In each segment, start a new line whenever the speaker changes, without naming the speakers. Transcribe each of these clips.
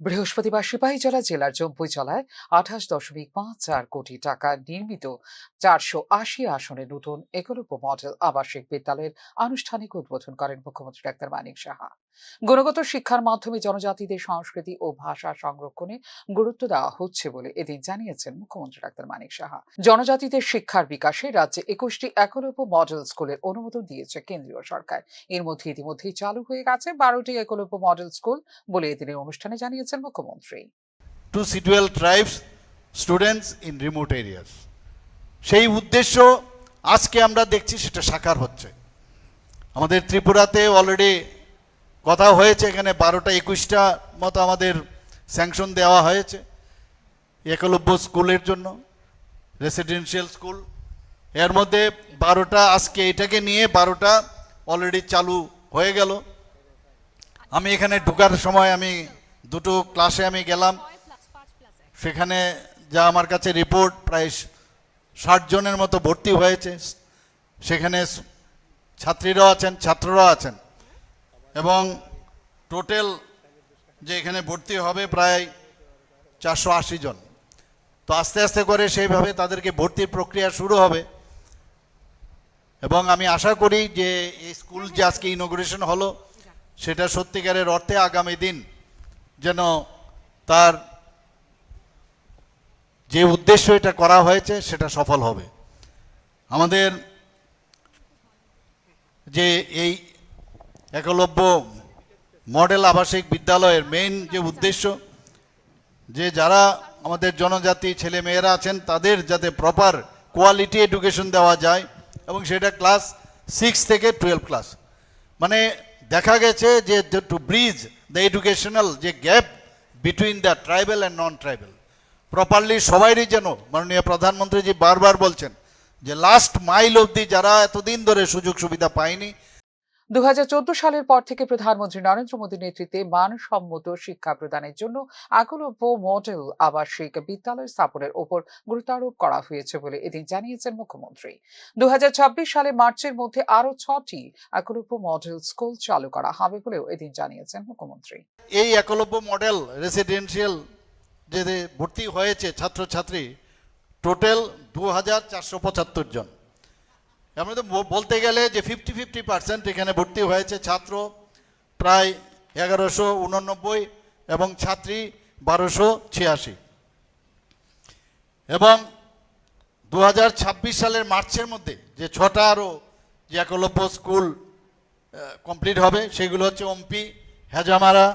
বৃহস্পতিবার সিপাহীজলা জেলার জম্পুই জলায় আঠাশ দশমিক পাঁচ চার কোটি টাকা নির্মিত চারশো আশি আসনের নতুন একলব্য মডেল আবাসিক বিদ্যালয়ের আনুষ্ঠানিক উদ্বোধন করেন মুখ্যমন্ত্রী ডাক্তার মানিক সাহা। গুণগত শিক্ষার মাধ্যমে জনজাতিদের সংস্কৃতি ও ভাষা সংরক্ষণে গুরুত্ব দেওয়া হচ্ছে বলে এদিন জানিয়েছেন মুখ্যমন্ত্রী ডাক্তার মানিক সাহা। জনজাতিদের শিক্ষার বিকাশে রাজ্যে একুশটি একলব্য মডেল স্কুলের অনুমোদন দিয়েছে কেন্দ্রীয় সরকার। এর মধ্যে ইতিমধ্যেই চালু হয়ে গেছে বারোটি একলব্য মডেল স্কুল বলে এদিনের অনুষ্ঠানে জানিয়েছেন মুখ্যমন্ত্রী।
To schedule tribes students in remote areas সেই উদ্দেশ্য আজকে আমরা দেখছি সেটা সাকার হচ্ছে। আমাদের ত্রিপুরাতে অলরেডি কথা হয়েছে, এখানে বারোটা, একুশটা মতো আমাদের স্যাংশন দেওয়া হয়েছে। একলব্য স্কুলের জন্য রেসিডেন্সিয়াল স্কুলের মধ্যে বারোটা, আজকে এটাকে নিয়ে বারোটা অলরেডি চালু হয়ে গেল। আমি এখানে ঢুকার সময় আমি দুটো ক্লাসে আমি গেলাম। সেখানে যা আমার কাছে রিপোর্ট প্রায় ষাট জনের মতো ভর্তি হয়েছে। সেখানে ছাত্রীরাও আছেন, ছাত্ররাও আছেন। এবং টোটাল যে এখানে ভর্তি হবে প্রায় চারশো আশি জন। তো আস্তে আস্তে করে সেইভাবে তাদেরকে ভর্তির প্রক্রিয়া শুরু হবে। এবং আমি আশা করি যে এই স্কুল যে আজকে ইনোগ্রেশন হলো, সেটা সত্যিকারের অর্থে আগামী দিন যেন তার যে উদ্দেশ্য এটা করা হয়েছে, সেটা সফল হবে। আমাদের যে এই একলব্য মডেল আবাসিক বিদ্যালয়ের মেইন যে উদ্দেশ্য, যে যারা আমাদের জনজাতি ছেলে মেয়েরা আছেন, তাদের যাতে প্রপার কোয়ালিটি এডুকেশন দেওয়া যায় এবং সেটা ক্লাস সিক্স থেকে টুয়েলভ ক্লাস মানে দেখা গেছে যে টু ব্রিজ দ্য এডুকেশনাল যে gap between the tribal and non tribal properly সবাইরই যেন মাননীয় প্রধানমন্ত্রীজি বারবার বলছেন যে লাস্ট মাইল অবধি যারা এতদিন ধরে সুযোগ সুবিধা পায়নি
দু হাজার চোদ্দ সালের পর থেকে প্রধানমন্ত্রী নরেন্দ্র মোদীর নেতৃত্বে মানসম্মত শিক্ষা প্রদানের জন্য একলব্য মডেল আবাসিক বিদ্যালয় স্থাপনের ওপর গুরুত্বারোপ করা হয়েছে বলে এদিন জানিয়েছেন মুখ্যমন্ত্রী। দু সালে মার্চের মধ্যে আরও ছটি একলব্য মডেল স্কুল চালু করা হবে বলেও এদিন জানিয়েছেন মুখ্যমন্ত্রী।
এই একলব্য মডেল রেসিডেন্সিয়াল যে ভর্তি হয়েছে ছাত্রছাত্রী, টোটাল দু হাজার চারশো পঁচাত্তর জন। আমরা তো বলতে গেলে যে ফিফটি ফিফটি পার্সেন্ট এখানে ভর্তি হয়েছে ছাত্র, প্রায় এগারোশো উননব্বই এবং ছাত্রী বারোশো ছিয়াশি। এবং দু হাজার ছাব্বিশ সালের মার্চের মধ্যে যে ছটা আরও যে একলব্য স্কুল কমপ্লিট হবে, সেগুলো হচ্ছে অম্পি হেজামারা,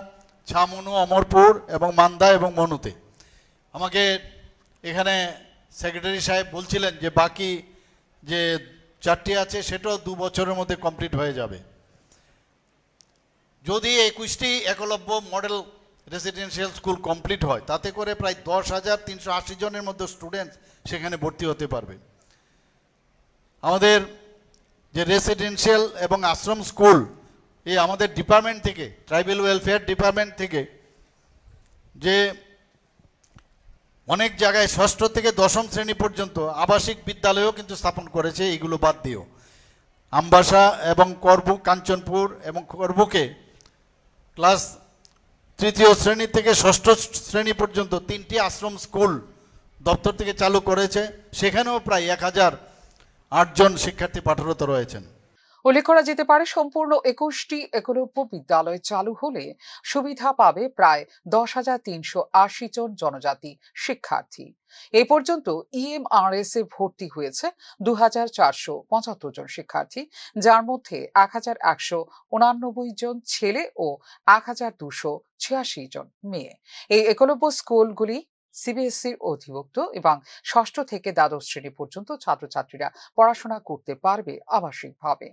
ছামুনু, অমরপুর এবং মান্দা এবং মনুতে। আমাকে এখানে সেক্রেটারি সাহেব বলছিলেন যে বাকি যে চারটি আছে, সেটাও দু বছরের মধ্যে কমপ্লিট হয়ে যাবে। যদি একুশটি Eklavya model residential school complete হয়, তাতে করে প্রায় দশ হাজার তিনশো আশি জনের মধ্যে স্টুডেন্ট সেখানে ভর্তি হতে পারবে। আমাদের যে রেসিডেন্সিয়াল এবং আশ্রম স্কুল এই আমাদের ডিপার্টমেন্ট থেকে ট্রাইবেল ওয়েলফেয়ার ডিপার্টমেন্ট থেকে যে অনেক জায়গায় ষষ্ঠ থেকে দশম শ্রেণি পর্যন্ত আবাসিক বিদ্যালয়ও কিন্তু স্থাপন করেছে, এইগুলো বাদ দিয়েও আমবাসা এবং করবু, কাঞ্চনপুর এবং করবুকে ক্লাস তৃতীয় শ্রেণি থেকে ষষ্ঠ শ্রেণি পর্যন্ত তিনটি আশ্রম স্কুল দপ্তর থেকে চালু করেছে। সেখানেও প্রায় এক হাজার আটজন শিক্ষার্থী পাঠরত রয়েছেন।
উল্লেখ করা যেতে পারে, সম্পূর্ণ একুশটি একলব্য বিদ্যালয় চালু হলে সুবিধা পাবে প্রায় দশ হাজার তিনশো আশি জন জনজাতি শিক্ষার্থী। এ পর্যন্ত ইএমআরএস এ ভর্তি হয়েছে দু হাজার চারশো পঁচাত্তর জন শিক্ষার্থী, যার মধ্যে এক হাজার একশো উনানব্বই জন ছেলে ও এক হাজার দুশো ছিয়াশি জন মেয়ে। এই একলব্য স্কুলগুলি সিবিএসসির অধিভুক্ত এবং ষষ্ঠ থেকে দ্বাদশ শ্রেণি পর্যন্ত ছাত্রছাত্রীরা পড়াশোনা করতে পারবে আবাসিকভাবে।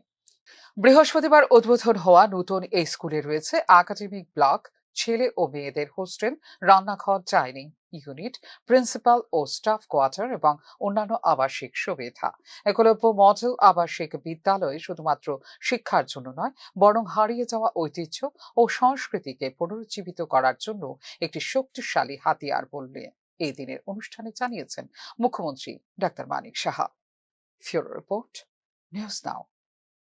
বৃহস্পতিবার উদ্বোধন হওয়া নতুন এই স্কুলে রয়েছে একাডেমিক ব্লক ছেলে ও মেয়েদের হোস্টেল রান্নাঘর ডাইনিং ইউনিট প্রিন্সিপাল ও স্টাফ কোয়ার্টার এবং অন্যান্য আবাসিক সুবিধা। একলব্য মডেল আবাসিক বিদ্যালয় শুধুমাত্র শিক্ষার জন্য নয়, বরং হারিয়ে যাওয়া ঐতিহ্য ও সংস্কৃতিকে পুনরুজ্জীবিত করার জন্য একটি শক্তিশালী হাতিয়ার বললে এই দিনের অনুষ্ঠানে জানিয়েছেন মুখ্যমন্ত্রী ডাক্তার মানিক সাহা। ফিউরো রিপোর্ট, নিউজ নাও।